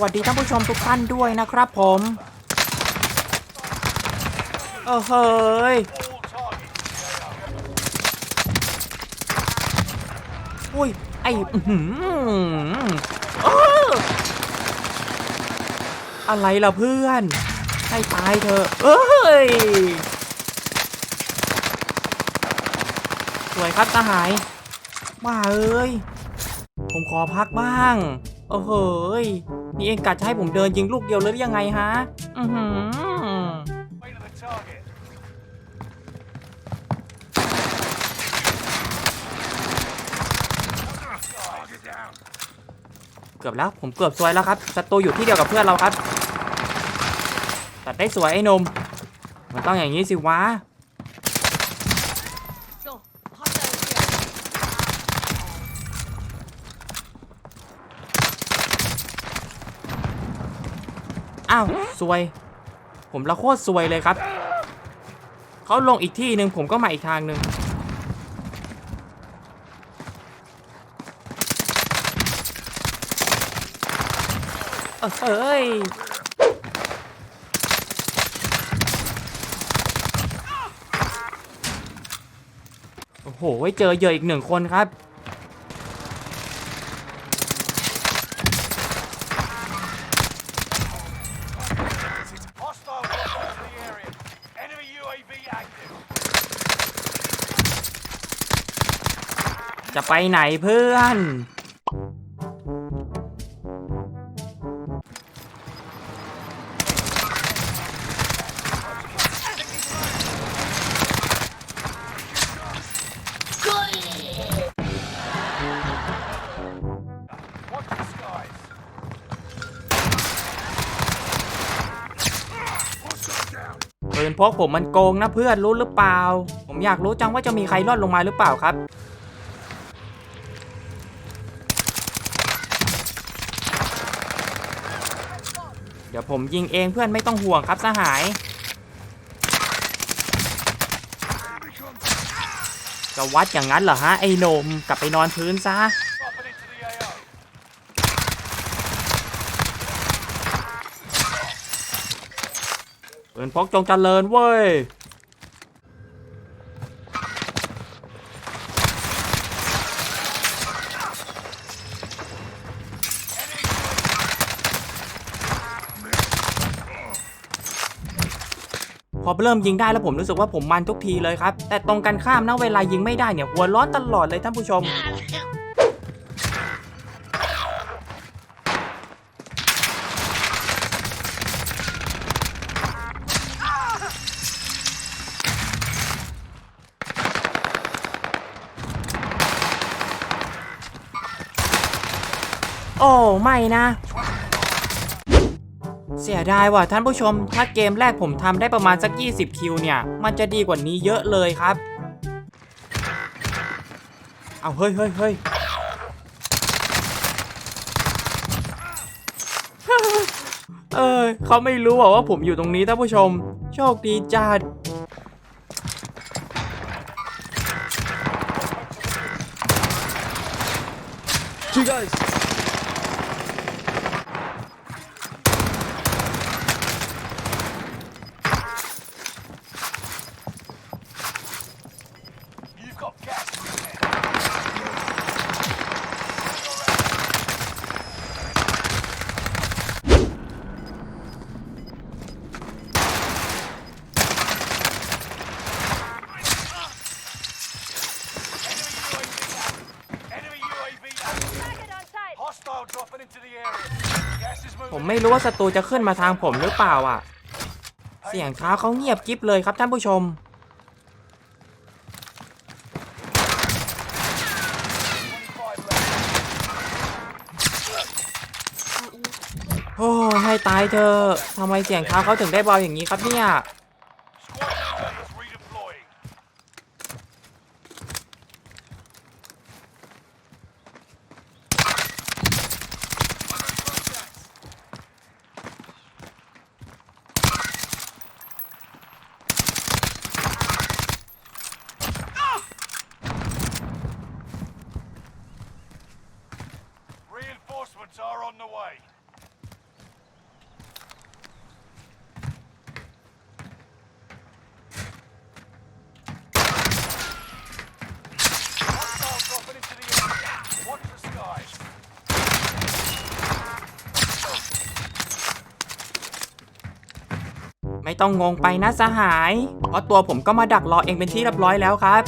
วัสดีท่านผู้ชมทุกท่านด้วยนะครับผมเออเฮ้ยอุ้ย ไอ้อื้ออะไรล่ะเพื่อน ให้ตายเถอเอ้ย สวยครับสหาย มาเอ้ย ผมขอพักบ้าง เออเฮ้ยนี่เองกัดจะให้ผมเดินยิงลูกเดียวเลยหรือยังไงฮะ อือหือเกือบแล้วผมเกือบซวยแล้วครับศัตรูอยู่ที่เดียวกับเพื่อนเราครับ ตัดได้สวยไอ้นม มันต้องอย่างนี้สิวะ อ้าวซวย ผมละโคตรซวยเลยครับ เขาลงอีกที่หนึ่งผมก็มาอีกทางหนึ่งเออเอ้ยโอ้โหเจอเยื่ออีกหนึ่งคนครับ จะไปไหนเพื่อน ปืนพกผมมันโกงนะเพื่อนรู้หรือเปล่า ผมอยากรู้จังว่าจะมีใครรอดลงมาหรือเปล่าครับ ดี๋ยวผมยิงเองเพื่อนไม่ต้องห่วงครับสหาย จะวัดอย่างนั้นเหรอฮะไอ้โหนมกลับไปนอนพื้นซะปืนพกจงเจริญเว้ย พอเริ่มยิงได้แล้วผมรู้สึกว่าผมมันทุกทีเลยครับ แต่ตรงกันข้ามนะเวลายิงไม่ได้เนี่ยหัวร้อนตลอดเลยท่านผู้ชมโอ้ ไม่นะ เสียดายว่ะท่านผู้ชม ถ้าเกมแรกผมทำได้ประมาณสัก 20 คิวเนี่ย มันจะดีกว่านี้เยอะเลยครับ เอาเฮ้ยเฮ้ยเฮ้ยเอ้ยเขาไม่รู้ว่าผมอยู่ตรงนี้ท่านผู้ชม โชคดีจัด You've ไม่รู้ว่าศัตรูจะขึ้นมาทางผมหรือเปล่าอะ เสียงเท้าเขาเงียบกิ๊บเลยครับท่านผู้ชม โอ้ให้ตายเธอทำไมเสียงเท้าเขาถึงได้เบาอย่างนี้ครับเนี่ย ไม่ต้องงงไปนะสหาย เพราะตัวผมก็มาดักรอเองเป็นที่เรียบร้อยแล้วครับ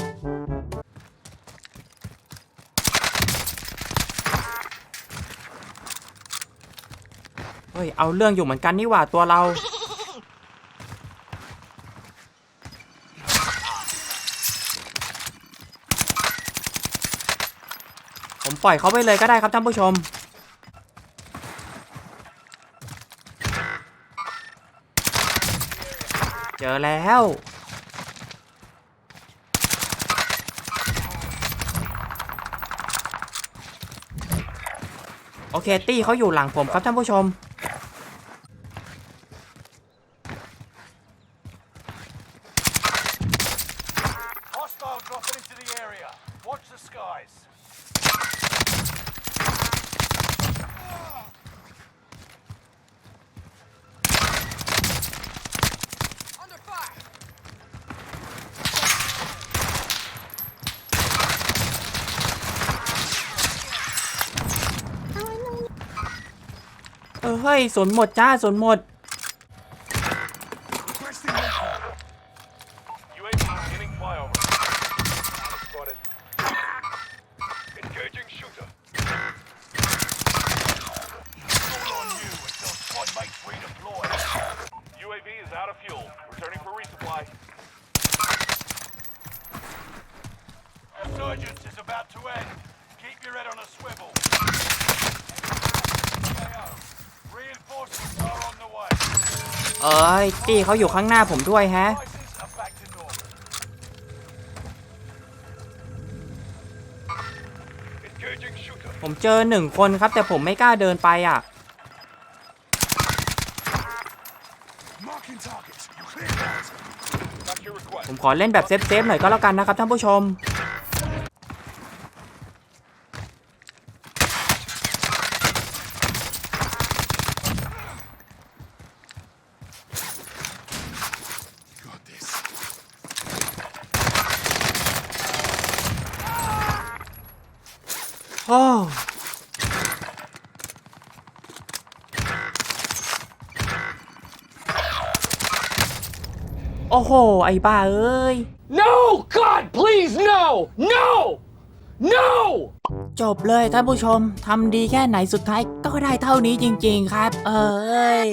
เฮ้ย เอาเรื่องอยู่เหมือนกันนี่หว่าตัวเรา ผมปล่อยเขาไปเลยก็ได้ครับท่านผู้ชม อแล้ว โอเค ตี้เขาอยู่หลังผมครับท่านผู้ชม Hostile dropping into the area. Watch the skies. เฮ้ยสนหมดจ้าสนหมด เอ้ยตี้เขาอยู่ข้างหน้าผมด้วยแฮะ ผมเจอหนึ่งคนครับ แต่ผมไม่กล้าเดินไปอะ ผมขอเล่นแบบเซฟๆหน่อยก็แล้วกันนะครับท่านผู้ชม โอ้โอ้โห ไอ้บ้าเอ้ย No! God, please, no! No! No! จบเลยท่านผู้ชม ทำดีแค่ไหนสุดท้ายก็ได้เท่านี้จริง ๆ ครับ เอ้ย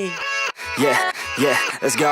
Yeah, yeah, let's go.